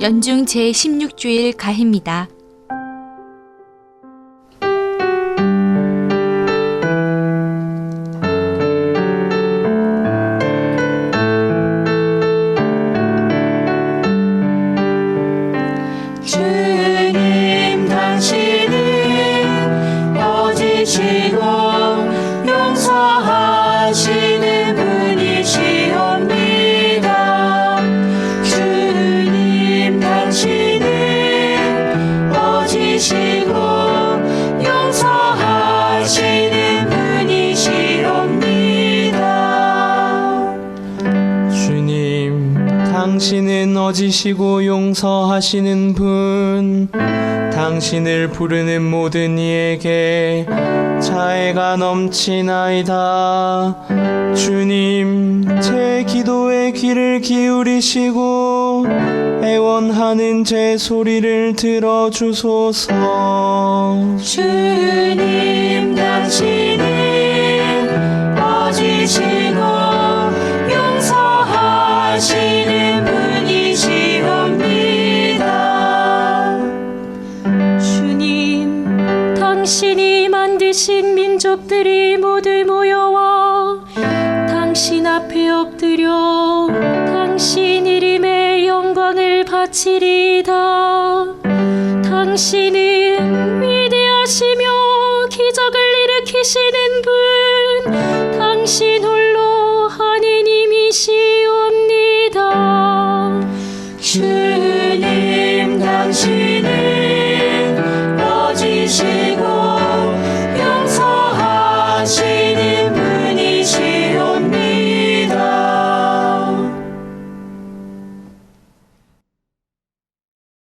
연중 제16주일 가희입니다. 당신은 어지시고 용서하시는 분, 당신을 부르는 모든 이에게 자애가 넘치나이다. 주님, 제 기도에 귀를 기울이시고 애원하는 제 소리를 들어주소서. 주님 당신은 어지시 당신이 만드신 민족들이 모두 모여와 당신 앞에 엎드려 당신 이름의 영광을 바치리다. 당신은 위대하시며 기적을 일으키시는 분 당신 홀로 하느님이시옵니다. 주